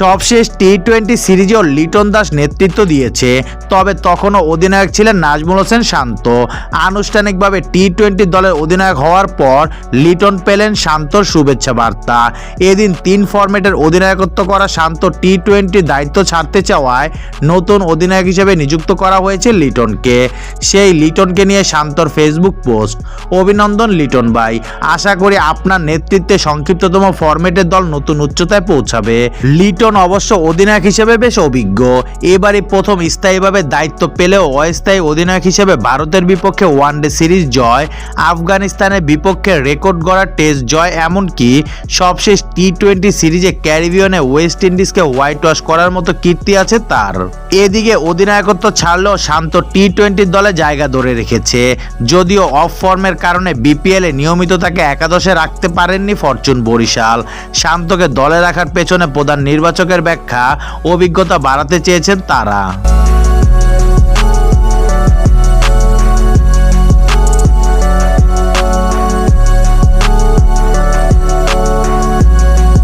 সবশেষ T twenty সিরিজেও লিটন দাস নেতৃত্ব দিয়েছে। তবে তখনও অধিনায়ক ছিলেন নাজমুল হোসেন শান্ত। আনুষ্ঠানিকভাবে টি টোয়েন্টি দলের অধিনায়ক হওয়ার পর লিটন পেলেন শান্তর শুভেচ্ছা বার্তা। এদিন তিন ফরম্যাটের অধিনায়কত্ব করা শান্ত টি টোয়েন্টি দায়িত্ব ছাড়তে চাওয়ায় নতুন অধিনায়ক হিসেবে নিযুক্ত করা হয়েছে লিটনকে। সেই লিটনকে নিয়ে শান্তর ফেসবুক পোস্ট। অভিনন্দন লিটন ভাই। আশা করি আপনার নেতৃত্বে সংক্ষিপ্ততম ফরম্যাটের দল নতুন উচ্চতায় পৌঁছাবে। লিটন অবশ্য অধিনায়ক হিসেবে বেশ অভিজ্ঞ। এবারে প্রথম স্থায়ীভাবে দায়িত্ব পেলেও অস্থায়ী অধিনায়ক হিসেবে ভারতের বিপক্ষে ওয়ানডে সিরিজ জয়, আফগানিস্তানের বিপক্ষে রেকর্ড গড়া টেস্ট জয়, এমনকি সবশেষ টি টোয়েন্টি সিরিজে ক্যারিবিয়নে ওয়েস্ট ইন্ডিজকে হোয়াইট ওয়াশ করার মতো কীর্তি আছে তার। এদিকে অধিনায়কত্ব ছাড়লেও শান্ত টি টোয়েন্টির দলে জায়গা ধরে রেখেছে। যদিও অফ ফর্মের কারণে বিপিএলে নিয়মিত তাকে একাদশে রাখতে পারেননি ফরচুন বরিশাল। শান্তকে দলে রাখার পেছনে প্রধান নির্বাচকের ব্যাখ্যা অভিজ্ঞতা বাড়াতে চেয়েছেন তারা।